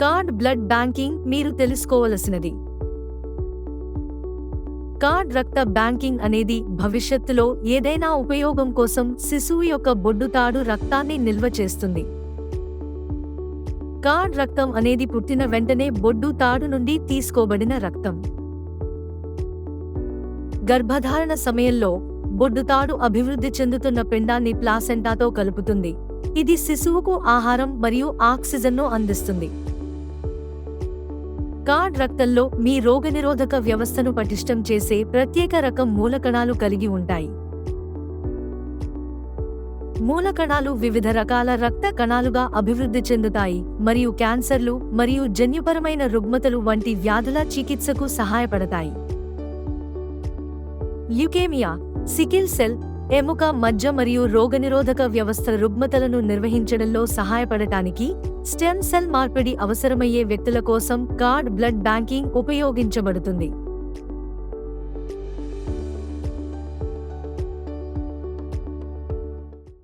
Card blood banking మీరు తెలుసుకోవలసినది. Card రక్త banking అనేది భవిష్యత్తులో ఏదైనా ఉపయోగం కోసం శిశువు యొక్క బొడ్డుతాడు రక్తాన్ని నిల్వ చేస్తుంది. కార్డ్ రక్తం అనేది పుట్టిన వెంటనే బొడ్డు తాడు నుండి తీసుకోబడిన రక్తం. గర్భధారణ సమయంలో బొడ్డుతాడు అభివృద్ధి చెందుతున్న పిండాన్ని ప్లాసెంటాతో కలుపుతుంది. ఇది శిశువుకు ఆహారం మరియు ఆక్సిజన్ను అందిస్తుంది. కార్డ్ రక్తంలో మీ రోగనిరోధక వ్యవస్థను పటిష్టం చేసే ప్రత్యేక రకం మూలకణాలు కలిగి ఉంటాయి. మూలకణాలు వివిధ రకాల రక్త కణాలుగా అభివృద్ధి చెందుతాయి మరియు క్యాన్సర్లు మరియు జన్యుపరమైన రుగ్మతలు వంటి వ్యాధుల చికిత్సకు సహాయపడతాయి. ల్యుకేమియా సికిల్ సెల్ ఎముక మజ్జ మరియు రోగనిరోధక వ్యవస్థ రుగ్మతలను నిర్వహించడంలో సహాయపడటానికి స్టెమ్ సెల్ మార్పిడి అవసరమయ్యే వ్యక్తుల కోసం కార్డ్ బ్లడ్ బ్యాంకింగ్ ఉపయోగించబడుతుంది.